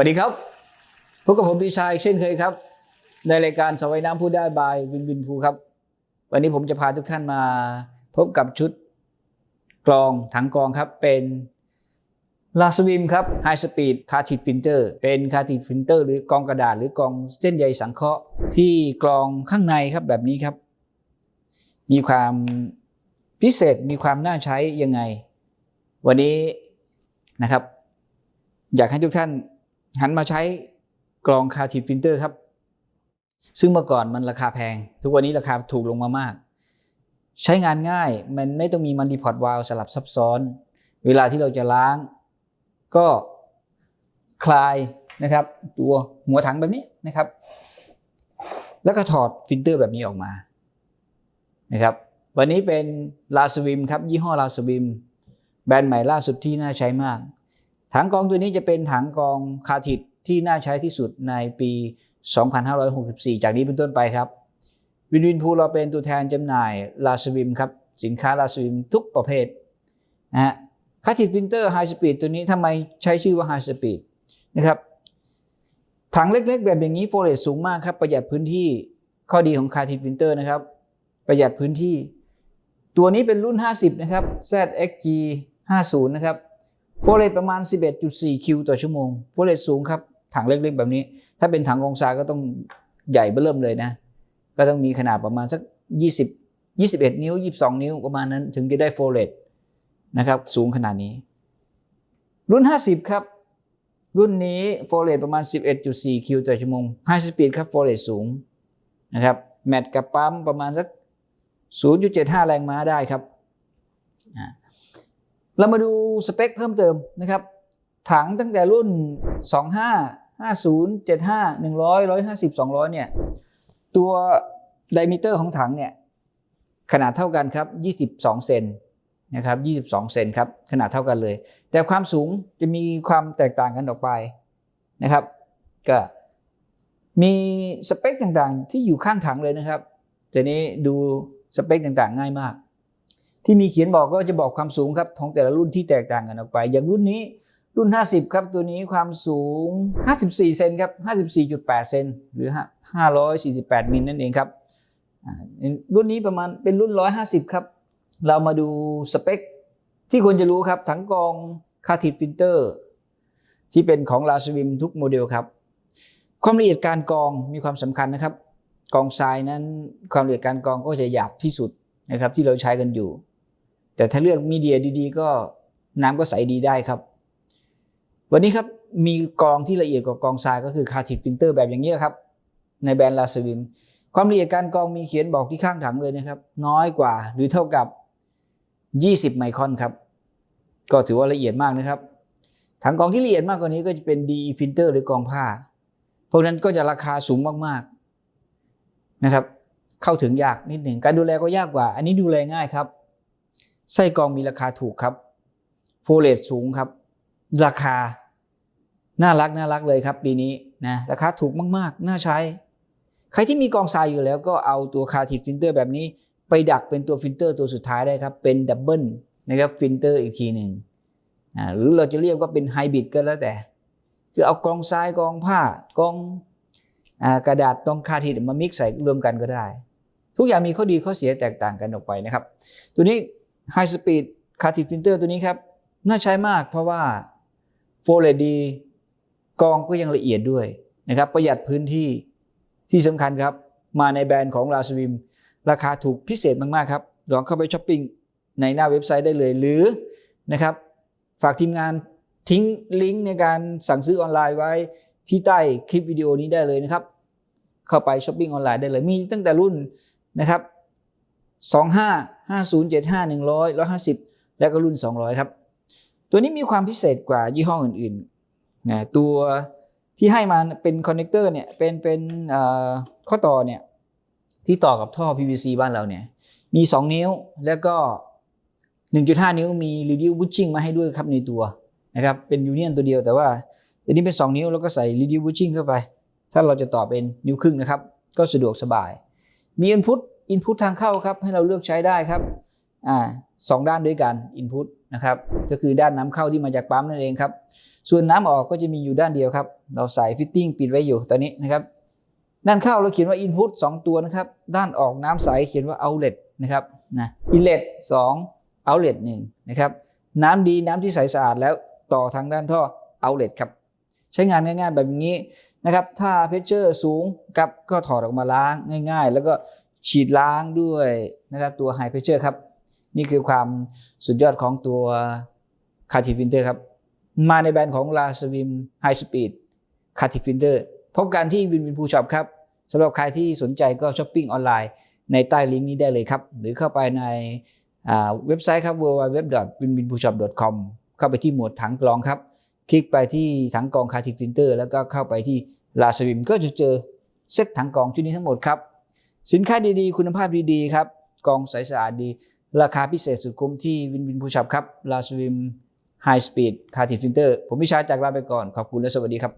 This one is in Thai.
วัสดีครับพบกับผมพีชายเช่นเคยครับ ในรายการสวายน้ำพูดได้บายวินวินภูครับ วันนี้ผมจะพาทุกท่านมา พบกับชุดกรองถังกรองครับเป็นลาสวิมครับไฮสปีดคาทิดฟินเตอร์เป็นคาทิดฟินเตอร์หรือกรองกระดาษหรือกรองเส้นใยสังเคราะห์ที่กรองข้างในครับแบบนี้ครับ มีความพิเศษมีความน่าใช้ยังไง วันนี้นะครับ อยากให้ทุกท่าน หันมาใช้กรองคาทิดฟิลเตอร์ครับ ซึ่งเมื่อก่อนมันราคาแพง ทุกวันนี้ราคาถูกลงมามาก ใช้งานง่าย มันไม่ต้องมีมันดีพอร์ตวาลสลับซับซ้อน เวลาที่เราจะล้าง ก็คลายนะครับ ตัวหัวถังแบบนี้นะครับ แล้วก็ถอดฟิลเตอร์แบบนี้ออกมานะครับ วันนี้เป็นลาสวิมครับ ยี่ห้อลาสวิมแบรนด์ใหม่ล่าสุดที่น่าใช้มาก ถังกองตัวนี้จะเป็นถังกองคาทิดที่น่าใช้ที่สุดในปี 2564 จากนี้เป็นต้นไปครับวินวินพูเราเป็นตัวแทนจำหน่ายลาสวิมครับสินค้าลาสวิมทุกประเภทนะฮะคาทิดฟิลเตอร์ไฮสปีดตัวนี้ทำไมใช้ชื่อว่าไฮสปีดนะครับถังเล็กๆ แบบอย่างนี้โฟเลตสูงมากครับ ประหยัดพื้นที่ข้อดีของคาทิดฟิลเตอร์นะครับ ประหยัดพื้นที่ ตัวนี้เป็นรุ่น 50 นะครับ ZXG 50 นะครับ โฟเลตประมาณ 11.4 คิวต่อชั่วโมงโฟเลตสูงครับ ถังเล็กๆแบบนี้ ถ้าเป็นถังกองทราก็ต้องใหญ่เบ้อเริ่มเลยนะ ก็ต้องมีขนาดประมาณสัก 20 21 นิ้ว 22 นิ้วประมาณนั้น ถึงจะได้โฟเลตนะครับสูงขนาดนี้ รุ่น 50 ครับ รุ่นนี้โฟเลตประมาณ 11.4 คิวต่อชั่วโมงไฮสปีดครับโฟเลตสูงนะครับแมทกับปั๊มประมาณสัก 0.75 แรงม้าได้ครับอ่า เรามาดูสเปคเพิ่มเติมนะครับ ถังตั้งแต่รุ่น 25 50 75 100 150 200 เนี่ย ตัวไดมิเตอร์ของถังเนี่ย ขนาดเท่ากันครับ 22 เซนนะครับ 22 เซนครับ ขนาดเท่ากันเลย แต่ความสูงจะมีความแตกต่างกันออกไปนะครับ ก็มีสเปคต่างๆที่อยู่ข้างถังเลยนะครับทีนี้ดูสเปคต่างๆ ง่ายมาก ที่มีเขียนบอกก็จะบอกความสูงครับของแต่ละรุ่นที่แตกต่างกันออกไป อย่างรุ่นนี้รุ่น 50 ครับ ตัวนี้ความสูง 54 เซนครับ 54.8 เซนหรือ 548 มิลนั่นเองครับรุ่นนี้ประมาณเป็นรุ่น 150 ครับ เรามาดูสเปค ที่ควรจะรู้ครับถังกองคาทิดฟิลเตอร์ ที่เป็นของลาสวิมทุกโมเดลครับ ความละเอียดการกองมีความสำคัญนะครับ กองทรายนั้นความละเอียดการกองก็จะหยาบที่สุดนะครับที่เราใช้กันอยู่ แต่ถ้าเลือกมีเดียดีๆ ก็น้ำก็ใสดีได้ครับ วันนี้ครับมีกองที่ละเอียดกว่ากองทรายก็คือคาทิดฟิลเตอร์แบบอย่างนี้ครับ ในแบรนด์ลาสวิมความละเอียดการกองมีเขียนบอกที่ข้างถังเลยนะครับ น้อยกว่าหรือเท่ากับ 20 ไมครอนครับ ก็ถือว่าละเอียดมากนะครับ ถังกองที่ละเอียดมากกว่านี้ก็จะเป็น DE filter หรือกองผ้า พวกนั้นก็จะราคาสูงมากๆนะครับ เข้าถึงยากนิดหนึ่งการดูแลก็ยากกว่า อันนี้ดูแลง่ายครับ ไส้กรองมีราคาถูกครับ โฟเลตสูงครับ ราคา น่ารักน่ารักเลยครับ ปีนี้นะราคาถูกมากๆ น่าใช้ ใครที่มีกองทรายอยู่แล้วก็เอาตัวคาทิฟิลเตอร์แบบนี้ ไปดักเป็นตัวฟิลเตอร์ตัวสุดท้ายได้ครับ เป็นดับเบิลนะครับฟิลเตอร์อีกทีหนึ่งหรือเราจะเรียกว่าเป็นไฮบริดก็แล้วแต่ คือเอากองทรายกองผ้ากองกระดาษตองคาทิดมามิกใส่รวมกันก็ได้ ทุกอย่างมีข้อดีข้อเสียแตกต่างกันออกไปนะครับ ตัวนี้ High Speed c a r t i d Filter ตัวนี้ครับ น่าใช้มากเพราะว่าโฟเลตดีกองก็ยังละเอียดด้วยนะครับประหยัดพื้นที่ที่สำคัญครับ มาในแบรนด์ของ l a s w i m ราคาถูกพิเศษมาก ๆ ครับ ลองเข้าไปช้อปปิ้งในหน้าเว็บไซต์ได้เลยหรือนะครับ ฝากทีมงานทิ้งลิงก์ในการสั่งซื้อออนไลน์ไว้ที่ใต้คลิปวิดีโอนี้ได้เลยนะครับ เข้าไปช้อปปิ้งออนไลน์ได้เลยมีตั้งแต่รุ่นนะครับ 25 50 75 100 150 แล้วก็รุ่น 200 ครับ ตัวนี้มีความพิเศษกว่ายี่ห้ออื่นๆนะตัวที่ให้มาเป็นคอนเนคเตอร์เนี่ยเป็นเป็นข้อต่อเนี่ยที่ต่อกับท่อ PVC บ้านเราเนี่ยมี 2 นิ้วแล้วก็ 1.5 นิ้วมี reduce bushing มาให้ด้วยครับในตัวนะครับเป็นยูเนียนตัวเดียวแต่ว่าตัวนี้เป็น 2 นิ้วแล้วก็ใส่ reduce bushing เข้าไป ถ้าเราจะต่อเป็นนิ้วครึ่งนะครับ ก็สะดวกสบาย มี input input ทางเข้าครับให้เราเลือกใช้ได้ครับอ่าสองด้านด้วยกัน input นะครับก็คือด้านน้ำเข้าที่มาจากปั๊มนั่นเองครับส่วนน้ำออกก็จะมีอยู่ด้านเดียวครับ เราใส่ฟิตติ้งปิดไว้อยู่ตอนนี้นะครับด้านเข้าเราเขียนว่า input 2 ตัวนะครับ ด้านออกน้ำใสเขียนว่า outlet นะครับนะ inlet 2 outlet 1นะครับน้ำดีน้ำที่ใสสะอาดแล้วต่อทางด้านท่อ outlet ครับ ใช้งานง่ายๆแบบนี้นะครับ ถ้าเพชเชอร์สูงครับก็ถอดออกมาล้างง่าย ๆ แล้วก็ ฉีดล้างด้วยนะครับตัว high pressure ครับ นี่คือความสุดยอดของตัวคา t ิฟินเตอร์ครับ มาในแบรนด์ของ l a s w i m High Speed คา t ิฟินเตอร์พบกันที่วินวินพูช็อปครับสำหรับใครที่สนใจก็ช้อปปิ้งออนไลน์ ในใต้ลิงก์นี้ได้เลยครับ หรือเข้าไปในอ่าเว็บไซต์ครับ www.winwinpushop.com เข้าไปที่หมวดถังกรองครับ คลิกไปที่ถังกรองคา t ิฟินเตอร์ แล้วก็เข้าไปที่ l a s w i m ก็จะเจอเซ็ตถังกรองชุดนี้ทั้งหมดครับ สินค้าดีๆ คุณภาพดีๆครับกองใสสะอาดดี ราคาพิเศษสุดคุ้มที่วินวินผู้ชับครับลาสวิมไฮสปีดคาร์ติฟิลเตอร์ผมพิชาจากลาไปก่อน ขอบคุณและสวัสดีครับ